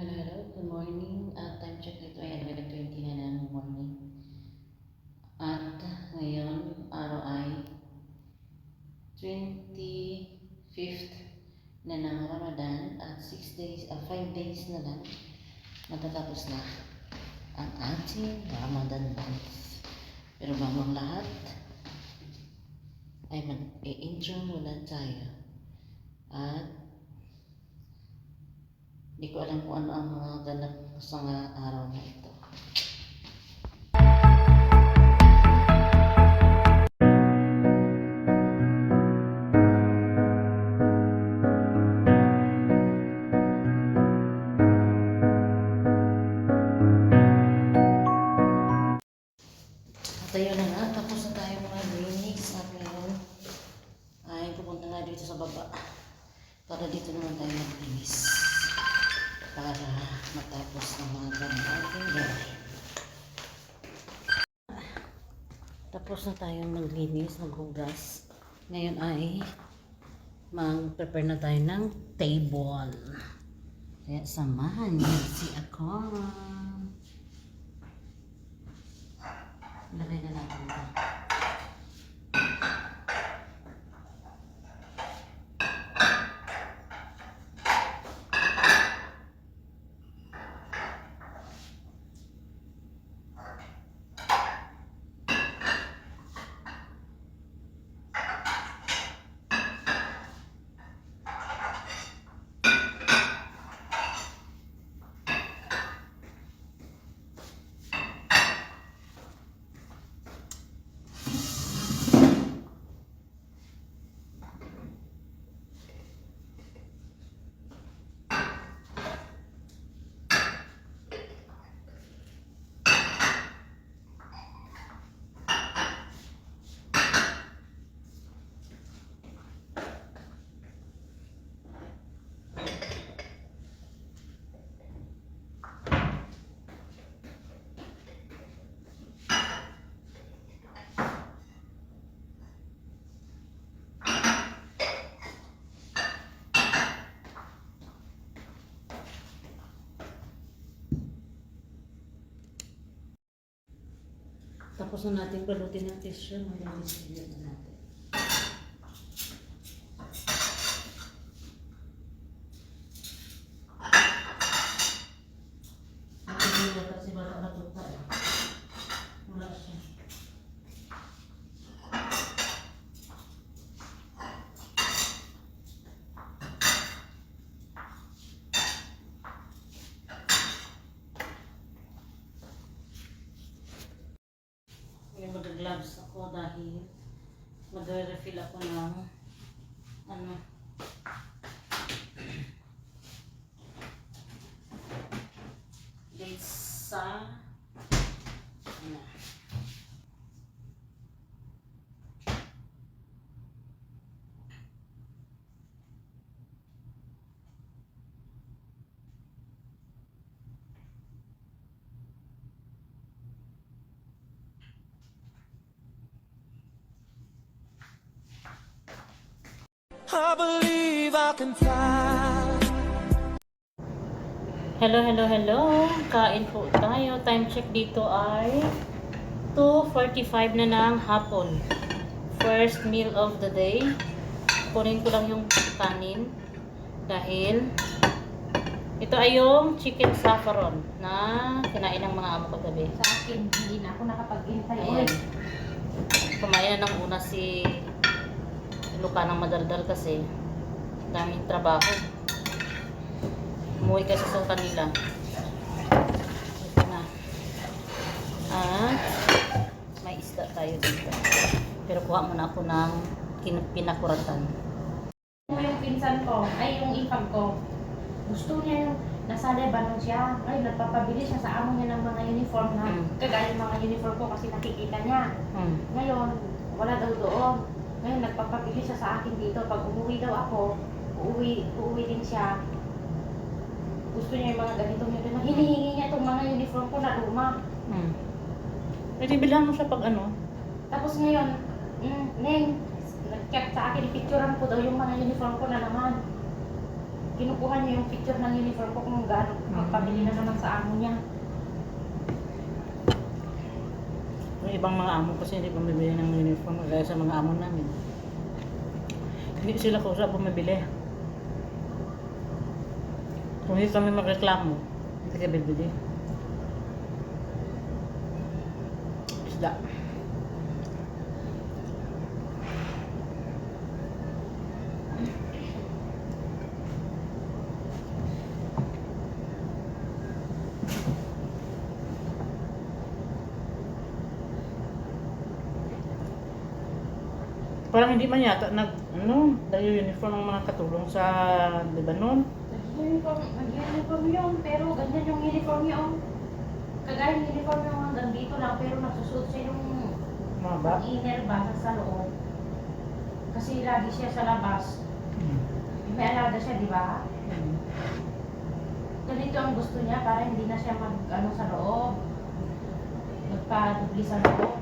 Hello, hello. Good morning. At time check dito ay 11.20 na ng morning. At ngayon, araw ay 25th na ng Ramadan at 6 days, ah 5 days na lang matatapos na ang ating Ramadan month. Pero bago lahat, ay mag-i-intro muna tayo. At Hindi ko alam kung ano ang mga ganap sa araw na ito. Tapos na tayong maglinis, maghugas. Ngayon ay mag-prepare na tayo ng table. Kaya samahan niyo si ako. Lagay na natin ito. Tapos na natin balutin ng tissue, mag-distribute na natin. Hindi na kasi baka matuta eh. Wala siya. Mag-gloves ako dahil magre-refill ako ng ano dates sa ano I believe I can fly. Hello, hello, hello. Kain po tayo. Time check dito ay 2.45 na ng hapon. First meal of the day. Kunin ko lang yung kanin. Dahil ito ay yung chicken saffron na kinain ng mga amo ko gabi. sa akin, hindi na ako nakapag-intay. Ayan. Kumain na ng una si Luka ng madaldal kasi daming trabaho. Umuwi kasi sa kanila. Ito na. At may isda tayo dito. Pero kuha muna ako ng pinakuratan. Yung pinsan ko, ay yung ipag ko, gusto niya yung nasa Lebanon siya. Ay, nagpapabili siya sa amo niya ng mga uniform na Mm. kagaya mga uniform ko kasi nakikita niya. Hmm. Ngayon, wala daw doon. Ngayon, nagpapabili siya sa akin dito. Pag umuwi daw ako, uuwi, uuwi din siya. Gusto niya yung mga ganitong uniform. Hinihingi niya itong mga uniform ko na luma. Hmm. Pwede bilhan mo siya pag ano? Tapos ngayon, mm, Neng, nag-chat sa akin, picturean ko daw yung mga uniform ko na naman. Kinukuha niya yung picture ng uniform ko kung gaano, magpabili na naman sa amo niya. Yung ibang mga amo kasi hindi bumibili ng uniform kaya sa mga amo namin. Hindi sila kusa bumibili. Kung hindi kami magreklamo, hindi ka bibili. Isda. Parang hindi man yata nag, ano, dahil uniform ng mga katulong sa Lebanon. Nag-uniform, nag-uniform yun, pero ganyan yung uniform yun. Kagaya yung uniform yung hanggang dito lang, pero nagsusuot siya yung Mga ba? inner ba sa loob. Kasi lagi siya sa labas. May alaga siya, di ba? Ganito ang gusto niya para hindi na siya mag, ano, sa loob. Magpa-dubli sa loob.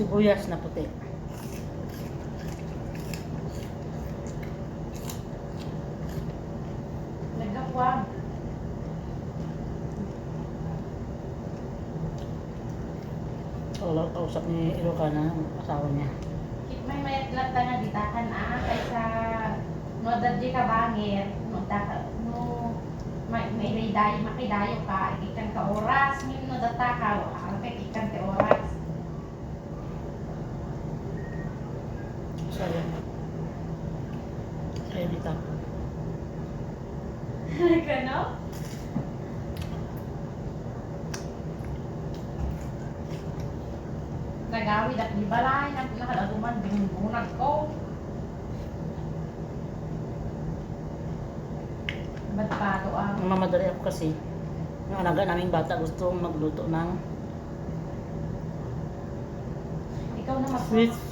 Sibuyas na puti. Nagkapuan. Wala kausap ni Ilocana, asawa niya. Kit may mayat lang ta nga ditakan ah, kaysa no dadji ka bangir, no daka, no may may day makidayo ka, ikan ka oras, ngin no data ka, ah, kay ikan te oras. Sayang. Kaya dito. Gano? Nagawid at di balay, nag nakalaguman, binunag ko. Ba't pa to ang Mamadali ako kasi. Yung alaga naming bata gusto magluto ng Ikaw na mag sweet.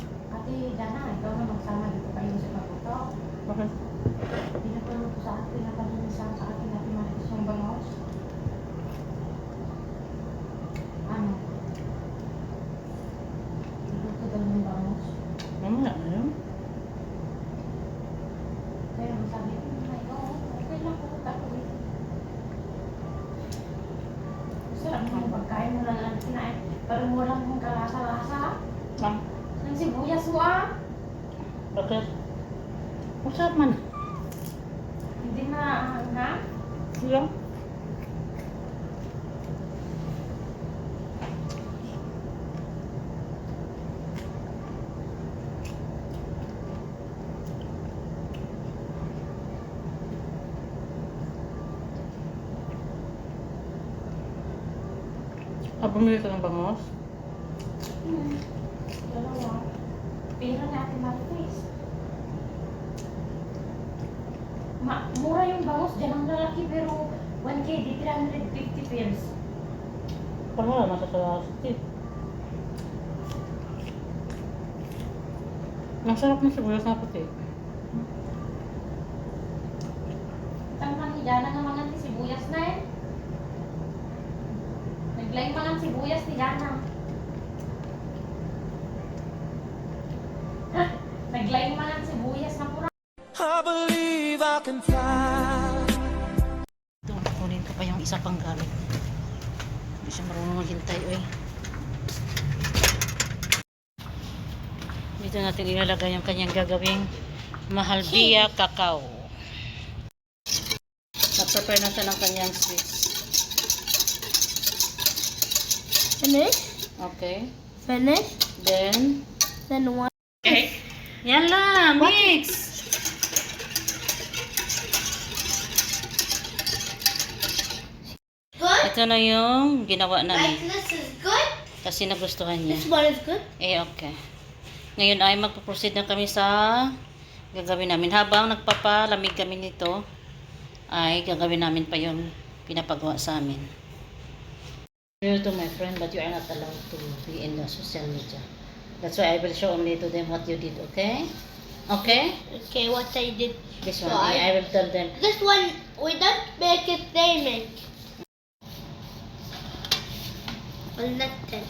Ate Dana, ikaw na magsama dito kayo sa pagluto. Bakit? Pinapaluto sa atin, pinapalinisan sa atin natin malis yung bangos. Ano? Luto daw yung bangos. Mamaya na yun. Kaya sabi ko, ay, oo, okay lang pupunta ko dito. Sarap mo yung pagkain mo lang lang kinain. Parang walang mong kalasa-lasa. Ah, sibuyas mo ah. bakit? Masarap man. Hindi na, ha? Lang. Ah, bumili ka ng bangos? Ma mura yung bangos dyan ang lalaki pero 1K di 350 pills. Parang nasa sa city. Masarap na sibuyas na puti. Tangman ni Jana nga mga sibuyas na eh. Naglaing mga sibuyas ni Jana. Naglaing mga sibuyas na pura. I believe I can fly. Ito, kunin ko pa yung isa pang gamit. Hindi siya marunong maghintay, oy. Dito natin ilalagay yung kanyang gagawing mahalbia cacao. Na-prepare na siya ng kanyang sweets. Finish? Okay. Finish? Then, Then what? Yala, mix! Good? Ito na yung ginawa namin. this is good? Kasi nagustuhan niya. This one is good? Eh, okay. Ngayon ay magpo-proceed na kami sa gagawin namin. Habang nagpapalamig kami nito, ay gagawin namin pa yung pinapagawa sa amin. You to my friend, but you are not allowed to be in the social media. That's why I will show only to them what you did, okay? Okay? Okay, what I did. This one, I- I, I will tell them. This one, we don't make it diamond. Well, not ten.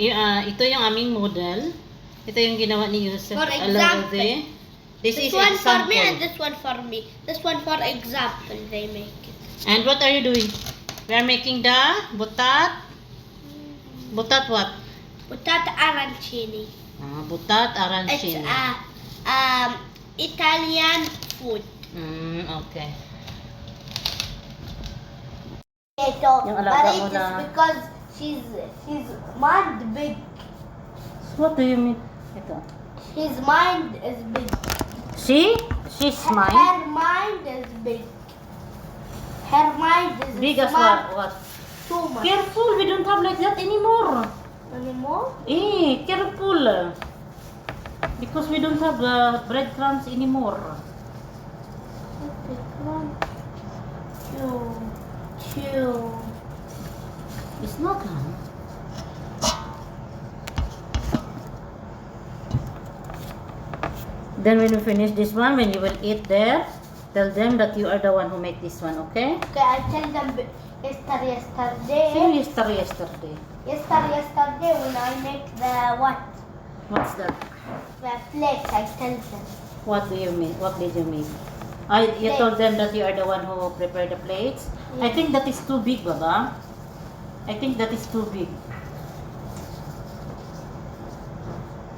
Y- ah, ito yung aming model. Ito yung ginawa ni Yusef For Alawade. This, This is one for example. me and this one for me. This one for example they make it. And what are you doing? We are making the butat. Butat what? Potato arancini. Ah, butat It's arancini. a um Italian food. Mm, okay. Ito, Yung alaga mo but it is na- because she's she's mind big. What do you mean? Ito. His mind is big. See? She's mine. Her mind is big. Her mind is Big as smart what? What? too much. Careful, we don't have like that anymore. Anymore? Eh, careful. Because we don't have uh, breadcrumbs anymore. Okay, one, two, two. It's not, huh? Then when you finish this one, when you will eat there, tell them that you are the one who made this one, okay? Okay, I tell them yesterday, yesterday, Same yesterday, yesterday. Yesterday, yesterday when I make the what? What's that? The flakes, I tell them. What do you mean? What did you mean? I, you told them that you are the one who prepared the plates. I think that is too big, Baba. I think that is too big.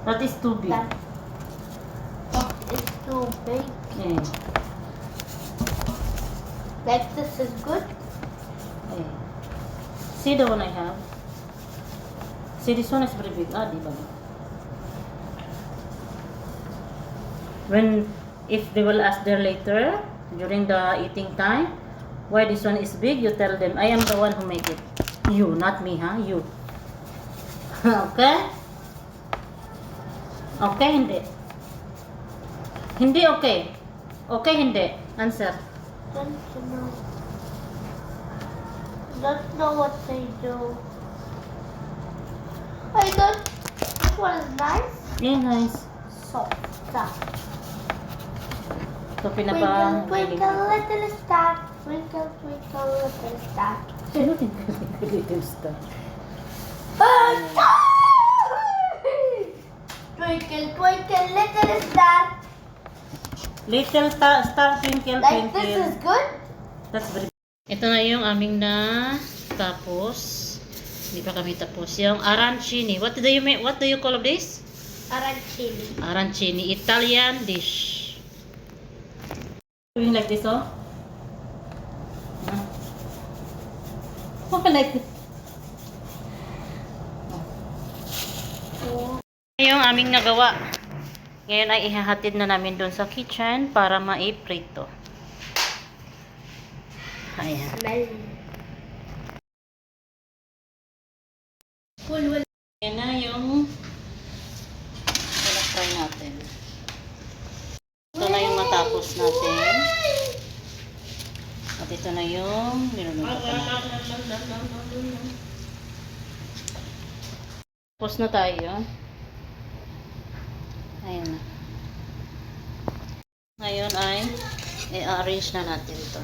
That is too big. That is too big. Yeah. Like this is good. yeah. See the one I have. One is big. Ah, di ba? When if they will ask there later during the eating time, why this one is big, you tell them I am the one who make it. You, not me, huh? You. okay? Okay, hindi. Hindi okay. Okay, hindi. Answer. Don't know. Don't know what they do. I don't. This one is nice. Yeah, nice. Soft. So, Twinkle, pinapa... twinkle, little star. Twinkle, twinkle, little star. Ano little star? Ah, star! Twinkle, twinkle, little star. Little ta- star twinkle Like twinkle. this is good. That's very Ito na yung aming na tapos. Hindi pa kami tapos. Yung arancini. What do you make? What do you call of this? Arancini. Arancini. Italian dish. Doing like this, oh? Huh? Okay, like this. Yung aming nagawa. Ngayon ay ihahatid na namin doon sa kitchen para maiprito. Ayan. Smell. Full will. Yan na yung fry natin. Ito na yung matapos natin. At ito na yung niluluto. Tapos na tayo. Ayan na. Ngayon ay i-arrange na natin to.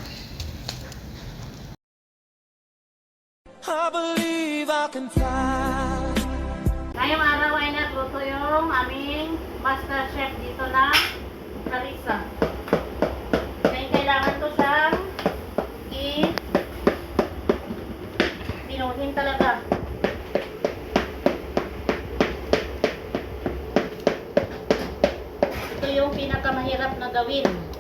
I believe I can fly. Ngayong araw ay nagluto yung aming master chef dito na Carissa. Kaya kailangan ko siyang i pinuhin talaga. Ito yung pinakamahirap na gawin.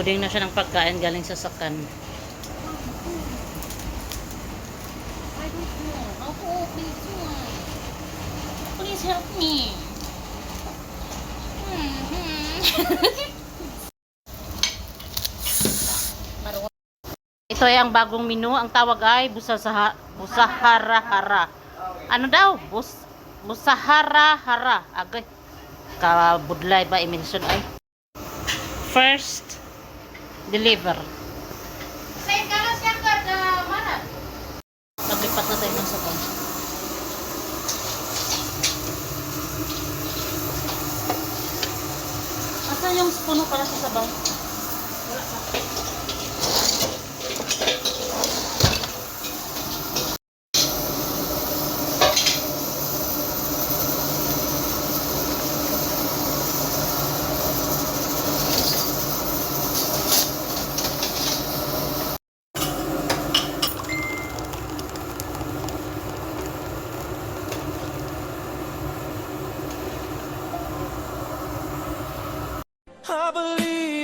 Nag-unloading na siya ng pagkain galing sa sakan. Please help me. Ito ay ang bagong menu. Ang tawag ay busasaha, busahara-hara. Ano daw? Bus, busahara-hara. Agay. Kabudlay ba i-mention ay? First, deliver. Maglipat na tayo ng sabaw. Asan yung spoon para sa sabaw?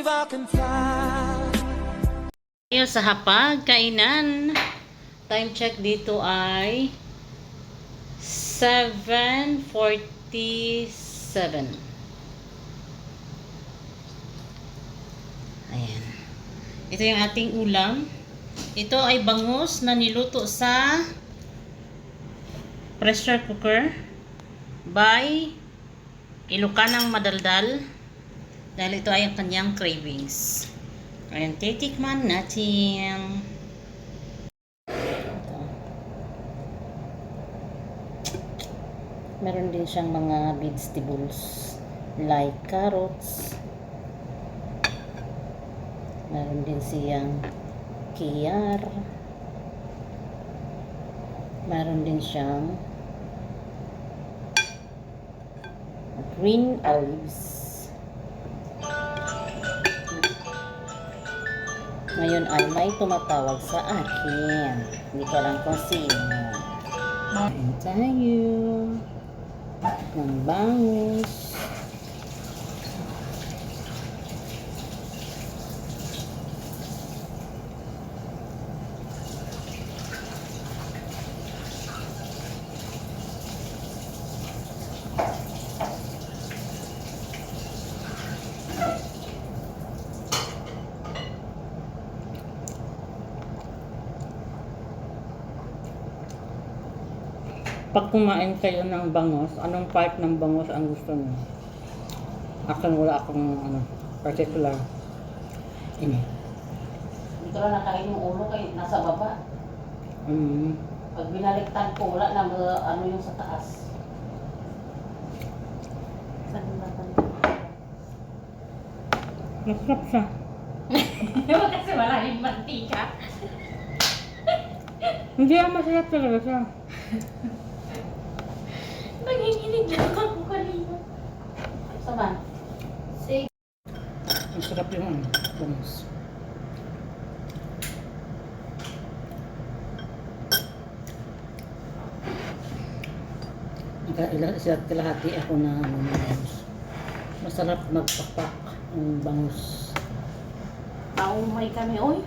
I Ngayon sa hapag, kainan. Time check dito ay 7.47. Ayan. Ito yung ating ulam. Ito ay bangus na niluto sa pressure cooker by Ilocanang Madaldal dahil ito ay ang kanyang cravings. Ayan, titikman natin. Meron din siyang mga vegetables like carrots. Meron din siyang kiyar. Meron din siyang green olives. Ngayon ay may tumatawag sa akin. Hindi ko alam kung sino. Kain tayo. Ng bangus. Pag kumain kayo ng bangos, anong part ng bangos ang gusto niyo? Akin wala akong ano, particular. Ini. Ko lang nakain yung ulo kay nasa baba. Mm. Pag binaliktan ko, wala na ano yung sa taas. Ba Masarap siya. Kasi wala rin mantika. Hindi masarap talaga siya. Lang ako kanina. Saan? Sige. Masarap yung ano, isa't kalahati ako na ano, ng bangus. Masarap magpapak ng bangus. Naumay kami. Uy,